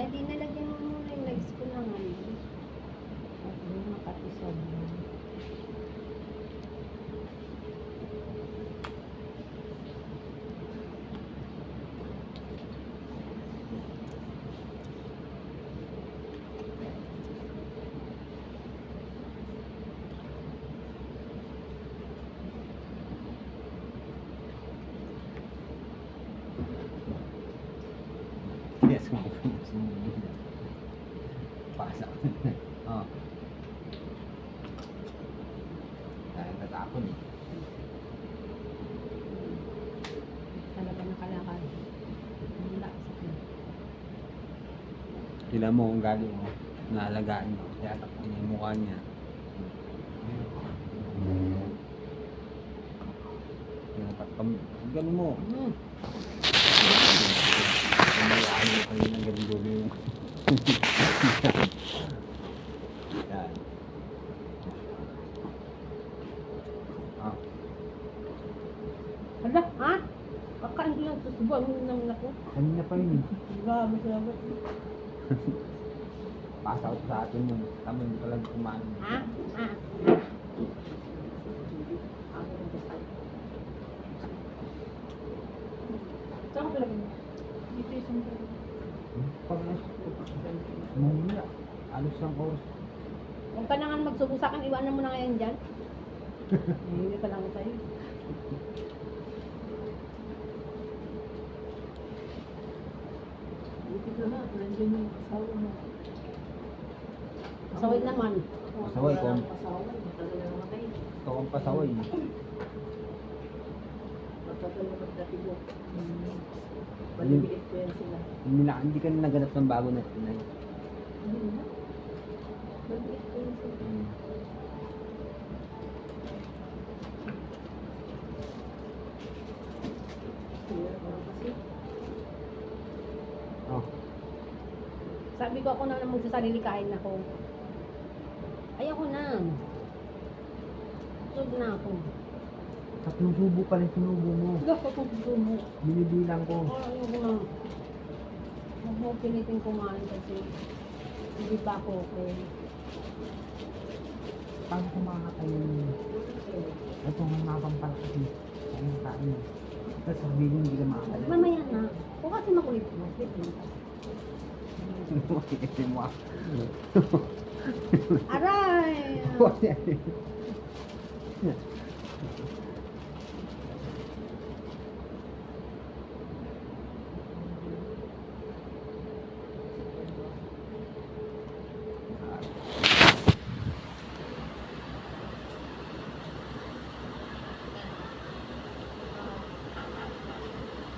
Dahil nalagyan mo muna yung legs ko ng ano. At yung makatisod mo. Yes, mga Pasa. oh. Dahil natapon eh. Talaga nakalakad. Wala sa akin. Sila mo kung galing mo. Naalagaan mo. Kaya takpan niya yung mukha niya. Ganun mo. Hmm. Kumayaan mo kayo ng ganun dulo yung... Yan. Ah. Hala, ha? Kakain ko lang susubuan mo ng nako. Kanina pa yun. Grabe, grabe. Pass out sa atin yun. Kami hindi pala kumain. Ha? Ha? Saan ka talaga? Dito yung sandal. Pag Mamaya. Alos ng oras. Huwag ka na nga magsubo sa akin, iwanan mo na ngayon dyan. Hindi ka lang tayo. Buti ka na, nandiyan yung asawa mo. Pasaway naman. Pasaway ko. Asawa, matagal na namatay. Ito ang pasaway. Matagal na magkatibo. Balimilit ko yan sila. Hindi, na, hindi ka na naganap ng bago na sila. Kaya, ano kasi, Oh. Sabi ko ako na naman sa sarili kain ako. Ayoko na. Sug na ako. Tatlong subo pa rin sinubo mo. Gusto mo. Binibilang ko. Oh, ayoko na. Huwag mo pinitin kumain kasi hindi pa ako okay. Paano kumakakain yun? Ito nga makampal kasi. Kain kain. Tapos sabihin hindi ka makakain. Mamaya na. Kung kasi makulit mo, pipin ka. Makikita mo ah. Aray!